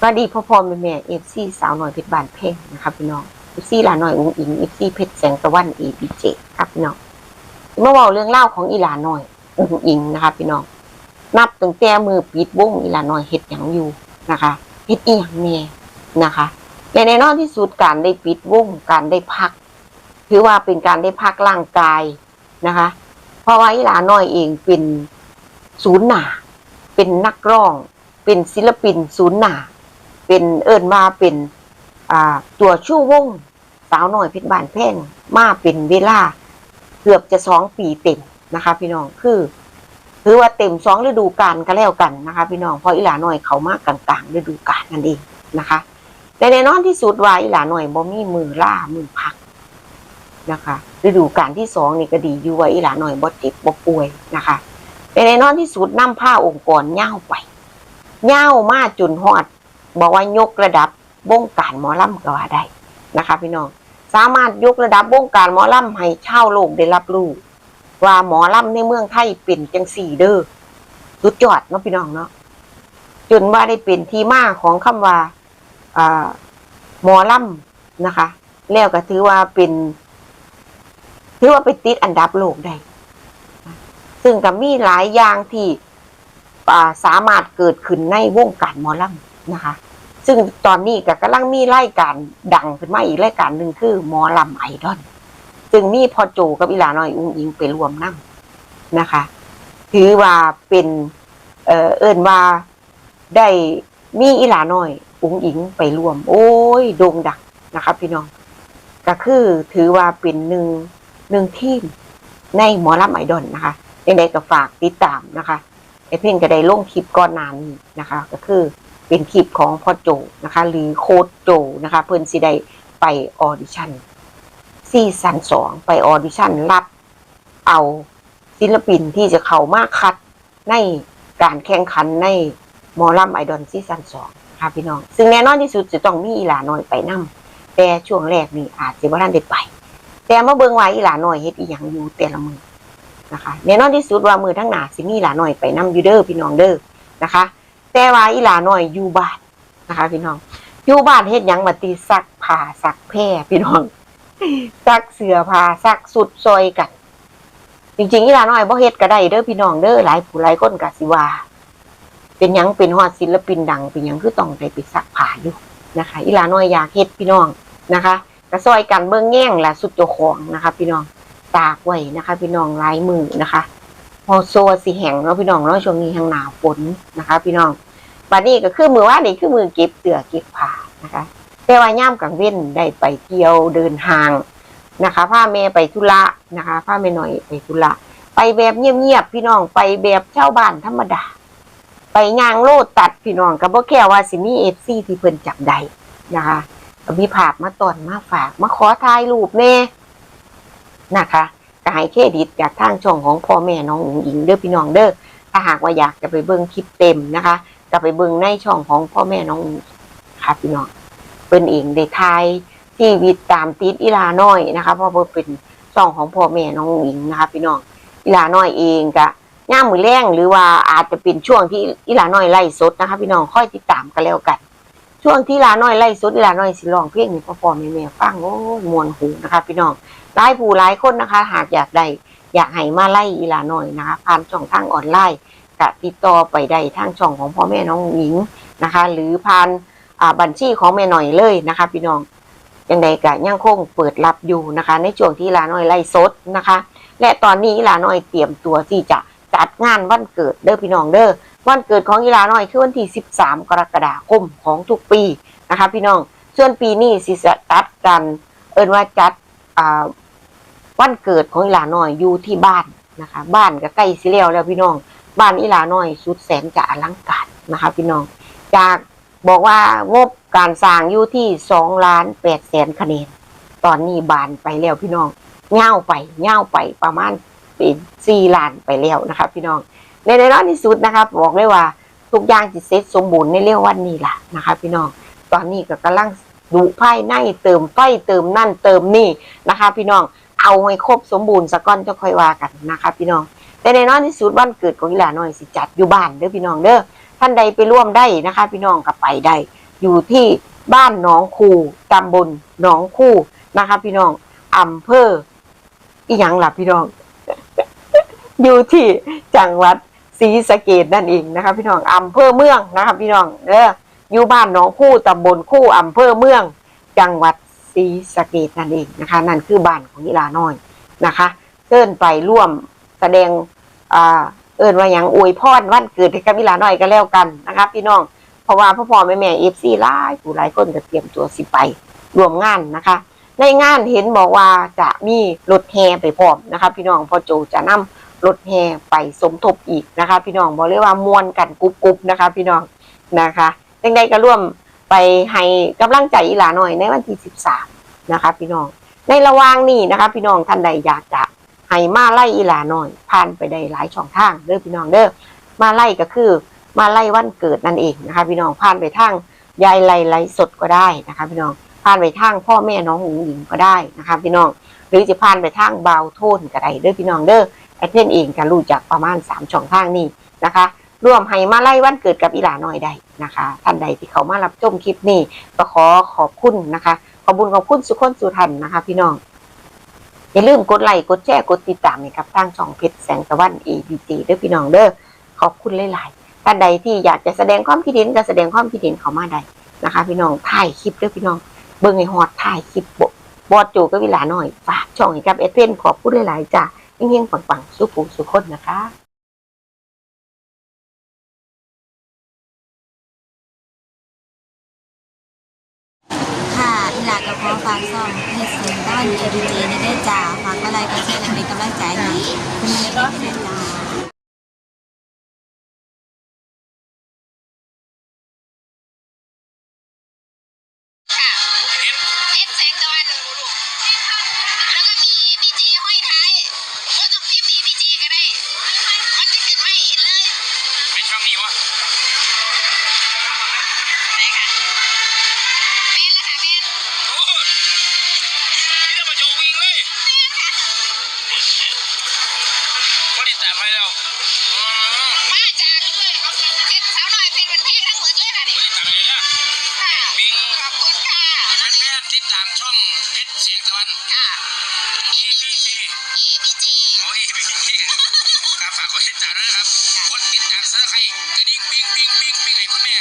สวัสดีพ่อพอแม่แม่เอฟซีสาวหน่อยเพชรบานเพ่งนะครับพี่น้องเอฟซีหลานหน่อยอุ้งอิงเอฟซีเพชรแสงตะวันเอพีเจครับพี่น้องเมื่อว่าเรื่องเล่าของอีหลาหน่อยอุ้งอิงนะครับพี่น้องนับตั้งแต่มือปิดวงอีหลาหน่อยเฮ็ดหยังอยู่นะคะเฮ็ดอีหยังแน่นะคะและแน่นอนที่สุดการได้ปิดวงการได้พัก ถือว่าเป็นการได้พักร่างกายนะคะ เพราะว่าอีหลาน้อยเองเป็นศูนย์หนาเป็นนักร้อง เป็นศิลปินศูนย์หนา เป็นเอิญว่าเป็น อ่า ตัวชู่วงสาวน้อยเพชรบานแพ่งมาเป็นเวลา เกือบจะสองปีเต็มนะคะ พี่น้องคือถือว่าเต็มสองฤดูกาลก็แล้วกันนะคะ พี่น้องเพราะอีหลาน้อยเขามากกลางๆฤดูกาลนั่นเองนะคะแต่แน่นอนที่สุดว่าอีหลาน้อยบ่มีมือล่ามือพักนะคะฤดูกาลที่สองนี่ก็ดีอยู่ว่าอีหลาน้อยบ่เจ็บบ่ป่วยนะคะแต่แน่นอนที่สุดนํผ้าองค์กรเง่าไปเง่ามาจนฮอด บอกว่ายกระดับวงการหมอลำก็ว่าได้นะคะ พี่น้องสามารถยกระดับวงการหมอลำให้ชาวโลกได้รับรู้ว่าหมอลำในเมืองไทยเป็นจังสี่เด้อสุดยอดเนาะพี่น้องเนาะจนว่าได้เป็นที่มาของคำว่าอ่าหมอลำนะคะ แล้วก็ถือว่าเป็น ถือว่าไปติดอันดับโลกได้ซึ่งก็มีหลายอย่างที่สามารถเกิดขึ้นในวงการหมอลำ นะคะ ซึ่งตอนนี้ก็กำลังมีรายการดังขึ้นมาอีกรายการหนึ่งคือหมอลำไอดอลซึ่งมีพอโจกับอีหลาน้อยอุ้งอิงไปรวมนั่งนะคะ ถือว่าเป็นเออเอินว่าได้มีอีหลาน้อย อุ้งอิงไปรวม โอ้ยโด่งดังนะคะพี่น้อง ก็คือถือว่าเป็นหนึ่งหนึ่งทีมในหมอลำไอดอลนะคะยังไงก็ฝากติดตามนะคะไอเพ่นก็ได้ลงคลิปก่อนหน้านี้นะคะ ก็คือ เป็นคลิปของพ่อโจนะคะ หรือโค้ดโจนะคะ เพิ่นสิได้ไปออดิชั่นซีซั่นสองไปออดิชั่นรับเอาศิลปินที่จะเข้ามาคัดในการแข่งขันในมอลำไอดอลซีซั่นสองค่ะพี่น้อง ซึ่งแน่นอนที่สุดจะต้องมีอีหลาน้อยไปนํแต่ช่วงแรกนี่อาจจะบ่ทันได้ไป แต่มาเบิ่งว่าอีหลาน้อยเฮ็ดอีหยังอยู่แต่ละมือนะคะแน่นอนที่สุดว่ามือทั้งหนาสิมีหลาน้อยไปนํอยู่เด้อพี่น้องเด้อนะคะ แต่ว่าอีหลาน้อยอยู่บ้านนะคะ พี่น้อง อยู่บ้านเฮ็ดหยังมาตีซักผ้าซักแพร่พี่น้องซักเสื้อผ้าซักสุดซอยกัน จริงๆอีหลาน้อยบ่เฮ็ดก็ได้เด้อพี่น้องเด้อหลายผู้หลายคนก็สิว่าเป็นยังเป็นฮอดศิลปินดัง เป็นยังคือต้องได้ไปซักผ้าอยู่นะคะอีหลาน้อยอยากเฮ็ดพี่น้องนะคะก็ซอยกันเบิ่งแง่งและสุดเจ้าของนะคะ พี่น้องตากไว้นะคะ พี่น้องลายมือนะคะพอโซสิแห้งเนาะพี่น้องเนาะช่วงนี้ทางหนาวฝนนะคะ พี่น้อง บัดนี้ก็คือมือว่านี่คือมือเก็บเสื้อเก็บผ้านะคะ แต่ว่าย่ามกลางเว้นได้ไปเที่ยวเดินทางนะคะพาแม่ไปธุระนะคะพาแม่หน่อยไปธุระไปแบบเงียบๆพี่น้องไปแบบเช่าบ้านธรรมดา ไปย่างโลดตัดพี่น้องก็บ่แค่ว่าสิมีเอฟซีที่เพิ่นจับได้นะคะมีภาพมาตอนมาฝากมาขอถ่ายรูปแม่นะคะก็ให้เครดิตจากทางช่องของพ่อแม่น้องอุ๋งอิงเด้อพี่น้องเด้อถ้าหากว่าอยากจะไปเบิ่งคลิปเต็มนะคะ ก็ไปเบิ่งในช่องของพ่อแม่น้องค่ะพี่น้องเพิ่นเองได้ถ่ายชีวิตตามติดอีลาน้อยนะคะเพราะว่าเป็นช่องของพ่อแม่น้องอิงนะคะพี่น้องอีลาน้อยเองก็ย่ามือแรงหรือว่าอาจจะเป็นช่วงที่อีลาน้อยไล่สดนะคะพี่น้องค่อยติดตามกันแล้วกัน ช่วงที่ลาน้อยไล่สดอีลาน้อยสิร้องเพลงให้พ่อพ่อแม่แม่ฟังโอ้มวนหูนะคะพี่น้องหลายผู้หลายคนนะคะ หากอยากได้อยากให้มาไล่อีลาน้อยนะคะผ่านช่องทางออนไลน์ ก็ติดต่อไปได้ทางช่องของพ่อแม่น้องหญิงนะคะ หรือผ่านบัญชีของแม่หน่อยเลยนะคะ พี่น้องยังไงก็ยังคงเปิดรับอยู่นะคะ ในช่วงที่ลาน้อยไล่สดนะคะ และตอนนี้ลาน้อยเตรียมตัวที่จะจัดงานวันเกิดเด้อพี่น้องเด้อวันเกิดของอีลาน้อยคือวันที่ 13 กรกฎาคมของทุกปีนะคะ พี่น้องส่วนปีนี้สิจะจัดกัน เอินว่าจัดวันเกิดของอีลาน้อยอยู่ที่บ้านนะคะ บ้านก็ใกล้สิแล้วแล้วพี่น้อง บ้านอีหลาน้อย สุดแสนจะอลังการนะคะพี่น้อง จากบอกว่างบการสร้างอยู่ที่สองล้านแปดแสนคะแนน ตอนนี้บานไปแล้วพี่น้องเง่าวไปเง่าวไปประมาณเป็นสี่ล้านไปแล้วนะคะพี่น้อง ในในน้อยที่สุดนะคะบอกเลยว่าทุกอย่างจิเซ็ตสมบูรณ์ในเรื่องวันนี้ล่ะนะคะ พี่น้อง ตอนนี้ก็กำลังดูภายในเติมไฟเติมนั่นเติมนี่นะคะ พี่น้องเอาให้ครบสมบูรณ์สักก้อนจะค่อยว่ากันนะคะ พี่น้อง แต่ในน้อยที่สุดวันเกิดของอีหลาน้อยสิจัดอยู่บ้านเด้อพี่น้องเด้อท่านใดไปร่วมได้นะคะ พี่น้องก็ไปได้อยู่ที่บ้านหนองคูตำบลหนองคูนะคะ พี่น้องอำเภออีหยังล่ะพี่น้อง อยู่ที่จังหวัดศรีสะเกดนั่นเองนะคะ พี่น้องอำเภอเมืองนะคะ พี่น้องเด้ออยู่บ้านหนองคู่ตำบลคู่อำเภอเมือง จังหวัดศรีสะเกดนั่นเองนะคะ นั่นคือบ้านของยีลาน้อยนะคะเชิญไปร่วม แสดงอ่าเอินว่าอย่างอวยพรวันเกิดให้กับยีลาน้อยก็แล้วกันนะคะพี่น้องเพราะว่าพ่อพ่อแม่แม่เอฟซีหลายผู้หลายคนก็เตรียมตัวสิไปรวมงานนะคะ ในงานเห็นบอกว่าจะมีรถแห่ไปพร้อมนะคะ พี่น้องพอโจจะนำรถแห่ไปสมทบอีกนะคะ พี่น้องบอกเลยว่ามวนกันกรุบนะคะ พี่น้องนะคะยังไงก็ร่วมไปให้กำลังใจอีหลาหน่อยในวันที่ 13 นะคะ พี่น้องในระหว่างนี้นะคะ พี่น้องท่านใดอยากจะ ให้มาไล่อีหลาหน่อย ผ่านไปได้หลายช่องทางเด้อพี่น้องเด้อมาไล่ก็คือมาไล่วันเกิดนั่นเองนะคะ พี่น้องผ่านไปทางยายไล่ไล่สดก็ได้นะคะ พี่น้องผ่านไปทางพ่อแม่น้องหญิงหญิงก็ได้นะคะ พี่น้องหรือจะผ่านไปทางเบาโทนก็ได้เด้อพี่น้องเด้อแอดเพนเองก็รู้จักประมาณ3ช่องทางนี้นะคะร่วมให้มาไล่วันเกิดกับอีหลาหน่อยได้นะคะ ท่านใดที่เขามารับชมคลิปนี้ก็ขอขอบคุณนะคะ ขอบคุณขอบคุณสุขคนสุทันนะคะ พี่น้อง อย่าลืมกดไลค์กดแชร์กดติดตามให้กับทางช่องเพชรแสงตะวัน ABT เด้อพี่น้องเด้อขอบคุณหลายๆท่านใดที่อยากจะแสดงความคิดเห็นก็แสดงความคิดเห็นเขามาได้นะคะ พี่น้องถ่ายคลิปเด้อพี่น้องเบิ่งให้ฮอดถ่ายคลิปบบอดจูก็เวลาหน่อยฝากช่องให้กับเอเพนขอบคุณหลายๆจ้ะเฮงๆปังๆสุขุสุขคนนะคะ หลากับพ่อฟังซ่องให้เสียงด้านเอดีเจในได้จ่าฝากก็ไรก็แชร์และเป็นกำลังใจให้คุณแม่ได้ได้จ่า นค่ะ ABC EPG โอ้ย ABC ครับฝากกดติดตามด้วยนะครับกดติดตามซับสไครต์กระดิ่งปิ้งปิ้งปิ้งปิ้งให้คุณแม่